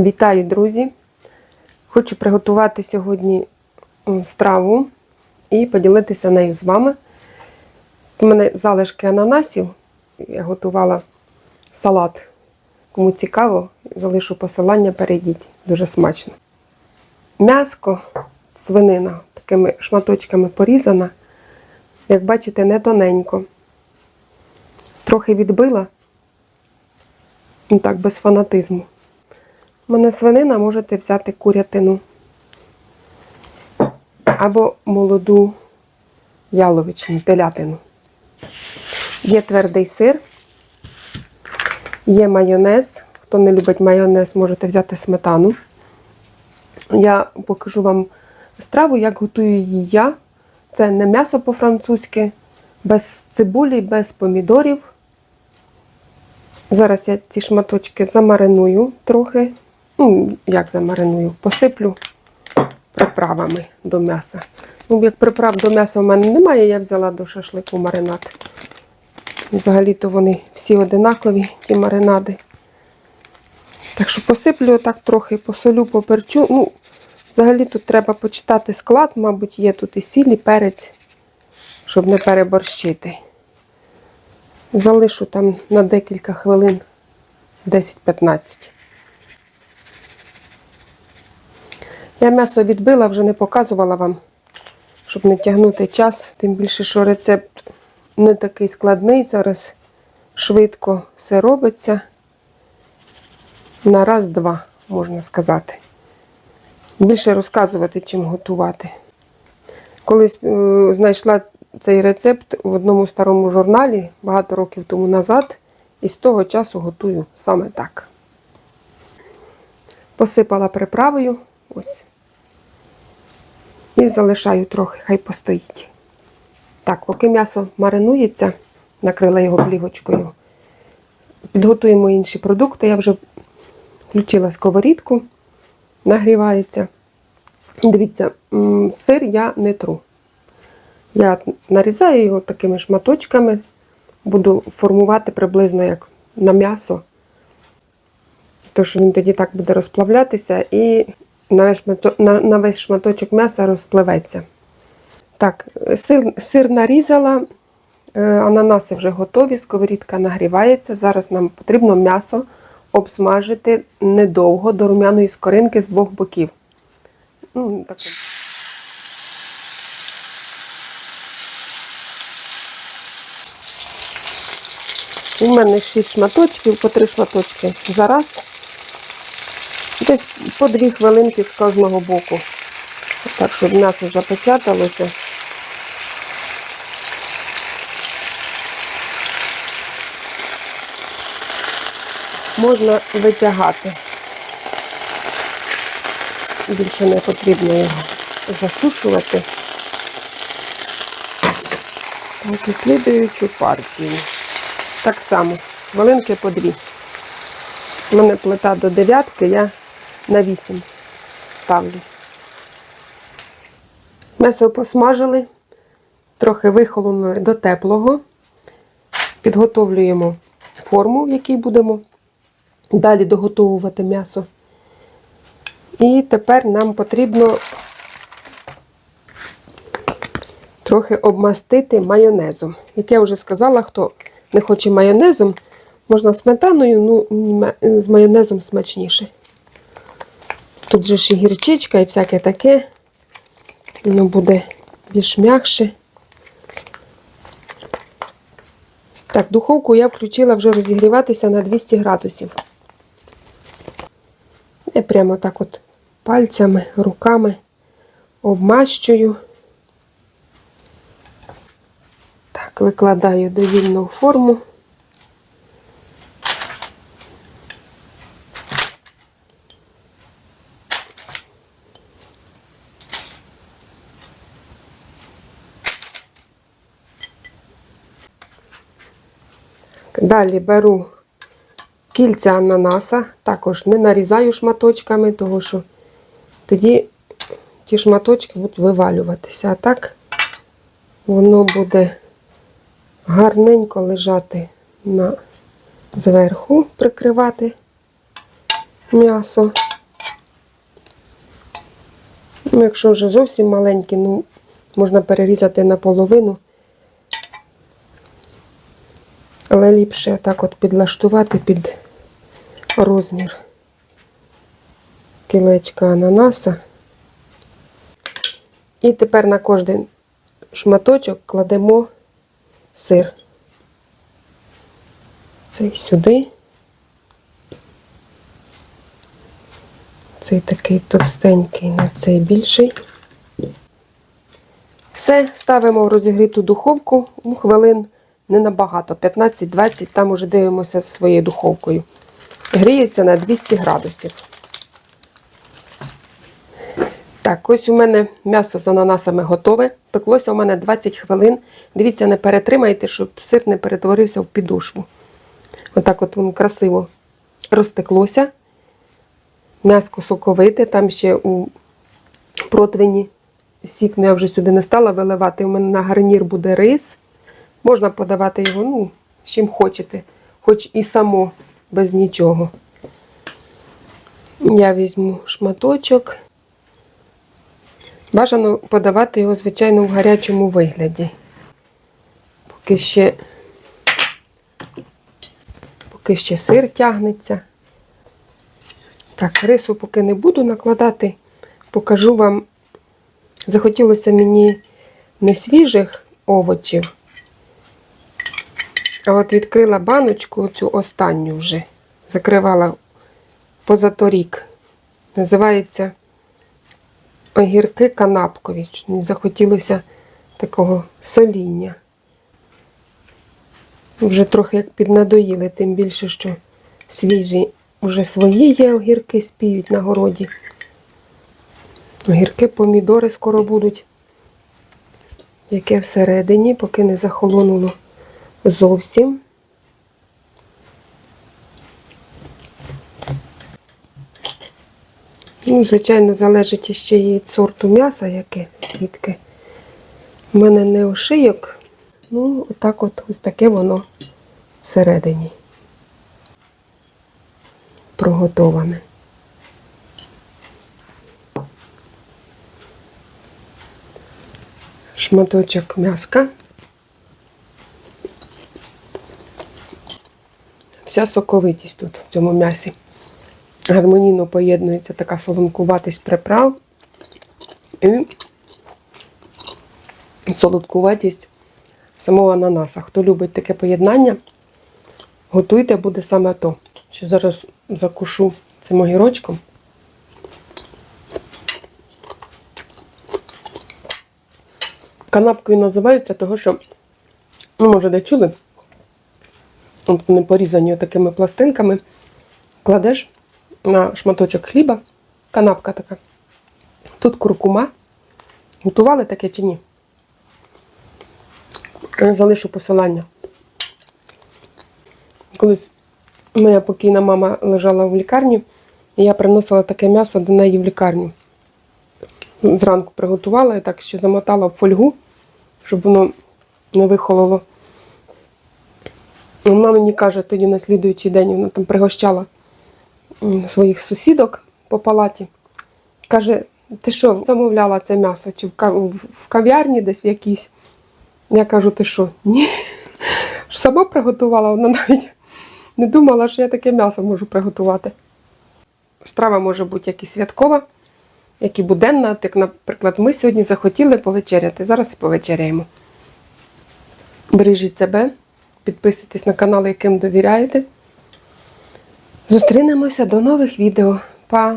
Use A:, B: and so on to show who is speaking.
A: Вітаю, друзі! Хочу приготувати сьогодні страву і поділитися нею з вами. У мене залишки ананасів. Я готувала салат. Кому цікаво, залишу посилання, перейдіть. Дуже смачно. М'яско, свинина, такими шматочками порізана. Як бачите, не тоненько. Трохи відбила. Ну так, без фанатизму. У мене свинина можете взяти курятину або молоду яловичну, телятину. Є твердий сир, є майонез. Хто не любить майонез, можете взяти сметану. Я покажу вам страву, як готую її я. Це не м'ясо по-французьки, без цибулі, без помідорів. Зараз я ці шматочки замариную трохи. Ну, як замариную, посиплю приправами до м'яса. Ну, як приправ до м'яса в мене немає, я взяла до шашлику маринад. Взагалі-то вони всі одинакові, ті маринади. Так що посиплю отак трохи, посолю, поперчу. Ну, взагалі тут треба почитати склад, мабуть, є тут і сіль, і перець, щоб не переборщити. Залишу там на декілька хвилин 10-15. Я м'ясо відбила, вже не показувала вам, щоб не тягнути час. Тим більше, що рецепт не такий складний. Зараз швидко все робиться. На раз-два, можна сказати. Більше розказувати, чим готувати. Колись е, знайшла цей рецепт в одному старому журналі багато років тому назад, і з того часу готую саме так. Посипала приправою. Ось. Залишаю трохи, хай постоїть. Так, поки м'ясо маринується, накрила його плівочкою. Підготуємо інші продукти. Я вже включила сковорідку, нагрівається. Дивіться, сир я не тру. Я нарізаю його такими шматочками, буду формувати приблизно як на м'ясо. Тому що він тоді так буде розплавлятися і на весь шматочок, м'яса розпливеться. Так, сир, сир нарізала, е, ананаси вже готові, сковорідка нагрівається. Зараз нам потрібно м'ясо обсмажити недовго до рум'яної скоринки з двох боків. Ну, так. У мене 6 шматочків, по 3 шматочки за раз. Десь по 2 хвилинки з кожного боку. Так, щоб м'ясо запечаталося. Можна витягати. Більше не потрібно його засушувати. Так, і слідуючу партію. Так само, хвилинки по дві. У мене плита до дев'ятки, я на вісім ставлю. М'ясо посмажили, трохи вихолонули до теплого. Підготовлюємо форму, в якій будемо далі доготовувати м'ясо. І тепер нам потрібно трохи обмастити майонезом. Як я вже сказала, хто не хоче майонезом, можна сметаною, ну з майонезом смачніше. Тут же і гірчичка і всяке таке. Воно буде більш м'якше. Так, духовку я включила вже розігріватися на 200 градусів. Я прямо так от пальцями, руками обмащую. Так, викладаю довільну форму. Далі беру кільця ананаса, також не нарізаю шматочками, тому що тоді ті шматочки будуть вивалюватися. А так воно буде гарненько лежати на зверху, прикривати м'ясо. Ну, Якщо вже зовсім маленькі, ну, можна перерізати наполовину. Але ліпше так от підлаштувати під розмір кілечка ананаса. І тепер на кожен шматочок кладемо сир. Цей сюди. Цей такий товстенький, на цей більший. Все, ставимо в розігріту духовку ну, хвилин не набагато, 15-20, там уже дивимося своєю духовкою. Гріється на 200 градусів. Так, ось у мене м'ясо з ананасами готове. Пеклося у мене 20 хвилин. Дивіться, не перетримайте, щоб сир не перетворився в підошву. Отак от воно красиво розтеклося. М'яско соковите, там ще у противні сік ну, я вже сюди не стала виливати. У мене на гарнір буде рис. Можна подавати його, ну, з чим хочете, хоч і само, без нічого. Я візьму шматочок. Бажано подавати його, звичайно, в гарячому вигляді. Поки ще, поки ще сир тягнеться. Так, рису поки не буду накладати, покажу вам. Захотілося мені не свіжих овочів, а от відкрила баночку, цю останню вже, закривала позаторік. Називається огірки канапкові. Мені захотілося такого соління. Вже трохи як піднадоїли, тим більше, що свіжі вже свої є огірки спіють на городі. Огірки, помідори скоро будуть. Яке всередині, поки не захолонуло зовсім. Ну, звичайно, залежить ще і від сорту м'яса, яке звідки. У мене не ошийок. Ну, отак от ось таке воно всередині. Проготоване. Шматочок м'яска. Вся соковитість тут в цьому м'ясі. Гармонійно поєднується така соломкуватість приправ і солодкуватість самого ананаса. Хто любить таке поєднання, готуйте, буде саме то. Ще зараз закушу цим огірочком. Канапкою називаються, того що, ну, може, де чули, от вони порізані такими пластинками, кладеш на шматочок хліба, канапка така. Тут куркума. Готували таке чи ні? Я залишу посилання. Колись моя покійна мама лежала в лікарні, і я приносила таке м'ясо до неї в лікарню. Зранку приготувала і так ще замотала в фольгу, щоб воно не вихололо. Вона мені каже, тоді на слідуючий день вона там пригощала своїх сусідок по палаті. Каже, ти що, замовляла це м'ясо? Чи в кав'ярні десь в якійсь? Я кажу, ти що? Ні. Сама приготувала, вона навіть не думала, що я таке м'ясо можу приготувати. Страва може бути як і святкова, як і буденна. Як, наприклад, ми сьогодні захотіли повечеряти. Зараз і повечеряємо. Бережіть себе, підписуйтесь на канал, яким довіряєте. Зустрінемося до нових відео. Па!